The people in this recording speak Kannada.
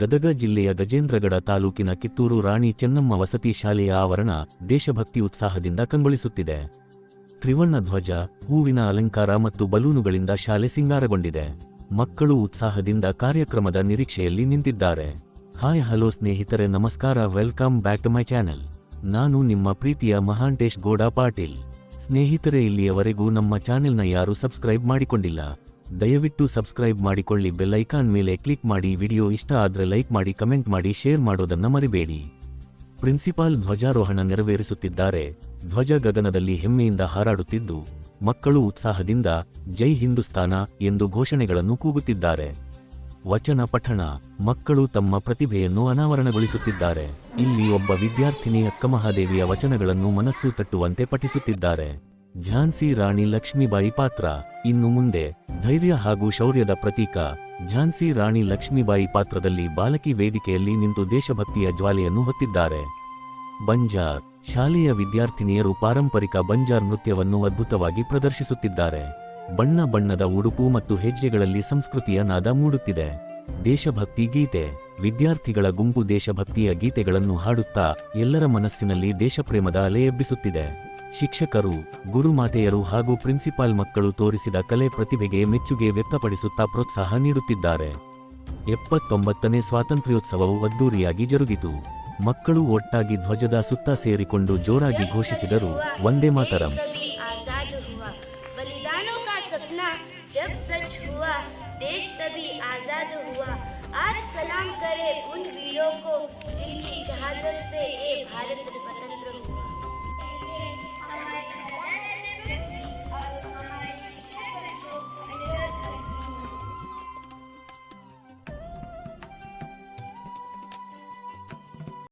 ಗದಗ ಜಿಲ್ಲೆಯ ಗಜೇಂದ್ರಗಡ ತಾಲೂಕಿನ ಕಿತ್ತೂರು ರಾಣಿ ಚೆನ್ನಮ್ಮ ವಸತಿ ಶಾಲೆಯ ಆವರಣ ದೇಶಭಕ್ತಿ ಉತ್ಸಾಹದಿಂದ ಕಂಗೊಳಿಸುತ್ತಿದೆ. ತ್ರಿವರ್ಣ ಧ್ವಜ, ಹೂವಿನ ಅಲಂಕಾರ ಮತ್ತು ಬಲೂನುಗಳಿಂದ ಶಾಲೆ ಸಿಂಗಾರಗೊಂಡಿದೆ. ಮಕ್ಕಳು ಉತ್ಸಾಹದಿಂದ ಕಾರ್ಯಕ್ರಮದ ನಿರೀಕ್ಷೆಯಲ್ಲಿ ನಿಂತಿದ್ದಾರೆ. ಹಾಯ್ ಹಲೋ ಸ್ನೇಹಿತರೆ ನಮಸ್ಕಾರ, welcome back to my channel. ನಾನು ನಿಮ್ಮ ಪ್ರೀತಿಯ ಮಹಾಂಟೇಶ್ ಗೌಡ ಪಾಟೀಲ್. ಸ್ನೇಹಿತರೆ ಇಲ್ಲಿಯವರೆಗೂ ನಮ್ಮ ಚಾನೆಲ್ನ ಯಾರೂ ಸಬ್ಸ್ಕ್ರೈಬ್ ಮಾಡಿಕೊಂಡಿಲ್ಲ. ದಯವಿಟ್ಟು ಸಬ್ಸ್ಕ್ರೈಬ್ ಮಾಡಿಕೊಳ್ಳಿ ಬೆಲ್ ಐಕಾನ್ ಮೇಲೆ ಕ್ಲಿಕ್ ಮಾಡಿ ವಿಡಿಯೋ ಇಷ್ಟ ಆದ್ರೆ ಲೈಕ್ ಮಾಡಿ ಕಮೆಂಟ್ ಮಾಡಿ ಶೇರ್ ಮಾಡೋದನ್ನ ಮರಿಬೇಡಿ. ಪ್ರಿನ್ಸಿಪಾಲ್ ಧ್ವಜಾರೋಹಣ ನೆರವೇರಿಸುತ್ತಿದ್ದಾರೆ. ಧ್ವಜ ಗಗನದಲ್ಲಿ ಹೆಮ್ಮೆಯಿಂದ ಹಾರಾಡುತ್ತಿದ್ದು, ಮಕ್ಕಳು ಉತ್ಸಾಹದಿಂದ ಜೈ ಹಿಂದೂಸ್ತಾನ ಎಂದು ಘೋಷಣೆಗಳನ್ನು ಕೂಗುತ್ತಿದ್ದಾರೆ. ವಚನ ಪಠಣ, ಮಕ್ಕಳು ತಮ್ಮ ಪ್ರತಿಭೆಯನ್ನು ಅನಾವರಣಗೊಳಿಸುತ್ತಿದ್ದಾರೆ. ಇಲ್ಲಿ ಒಬ್ಬ ವಿದ್ಯಾರ್ಥಿನಿ ಅಕ್ಕಮಹಾದೇವಿಯ ವಚನಗಳನ್ನು ಮನಸ್ಸು ತಟ್ಟುವಂತೆ ಪಠಿಸುತ್ತಿದ್ದಾರೆ. ಝಾನ್ಸಿ ರಾಣಿ ಲಕ್ಷ್ಮೀಬಾಯಿ ಪಾತ್ರ ಇನ್ನು ಮುಂದೆ ಧೈರ್ಯ ಹಾಗೂ ಶೌರ್ಯದ ಪ್ರತೀಕ ಝಾನ್ಸಿ ರಾಣಿ ಲಕ್ಷ್ಮೀಬಾಯಿ ಪಾತ್ರದಲ್ಲಿ ಬಾಲಕಿ ವೇದಿಕೆಯಲ್ಲಿ ನಿಂತು ದೇಶಭಕ್ತಿಯ ಜ್ವಾಲೆಯನ್ನು ಹೊತ್ತಿದ್ದಾರೆ. ಬಂಜಾರ್, ಶಾಲೆಯ ವಿದ್ಯಾರ್ಥಿನಿಯರು ಪಾರಂಪರಿಕ ಬಂಜಾರ್ ನೃತ್ಯವನ್ನು ಅದ್ಭುತವಾಗಿ ಪ್ರದರ್ಶಿಸುತ್ತಿದ್ದಾರೆ. ಬಣ್ಣ ಬಣ್ಣದ ಉಡುಪು ಮತ್ತು ಹೆಜ್ಜೆಗಳಲ್ಲಿ ಸಂಸ್ಕೃತಿಯ ನಾದ ಮೂಡುತ್ತಿದೆ. ದೇಶಭಕ್ತಿ ಗೀತೆ, ವಿದ್ಯಾರ್ಥಿಗಳ ಗುಂಪು ದೇಶಭಕ್ತಿಯ ಗೀತೆಗಳನ್ನು ಹಾಡುತ್ತಾ ಎಲ್ಲರ ಮನಸ್ಸಿನಲ್ಲಿ ದೇಶಪ್ರೇಮದ ಅಲೆ ಎಬ್ಬಿಸುತ್ತಿದೆ ಶಿಕ್ಷಕರು ಗುರುಮಾತೆಯರು ಹಾಗೂ ಪ್ರಿನ್ಸಿಪಾಲ್ ಮಕ್ಕಳು ತೋರಿಸಿದ ಕಲೆ ಪ್ರತಿಭೆಗೆ ಮೆಚ್ಚುಗೆ ವ್ಯಕ್ತಪಡಿಸುತ್ತಾ ಪ್ರೋತ್ಸಾಹ ನೀಡುತ್ತಿದ್ದಾರೆ ಎಪ್ಪತ್ತೊಂಬತ್ತನೇ ಸ್ವಾತಂತ್ರ್ಯೋತ್ಸವವು ಅದ್ದೂರಿಯಾಗಿ ಜರುಗಿತು ಮಕ್ಕಳು ಒಟ್ಟಾಗಿ ಧ್ವಜದ ಸುತ್ತ ಸೇರಿಕೊಂಡು ಜೋರಾಗಿ ಘೋಷಿಸಿದರು ವಂದೇ ಮಾತರಂ देश तभी आजाद हुआ बलिदानों का सपना जब सच हुआ देश तभी आजाद हुआ आज सलाम करे उन वीरों को जिनकी शहादत से ये भारत रत्न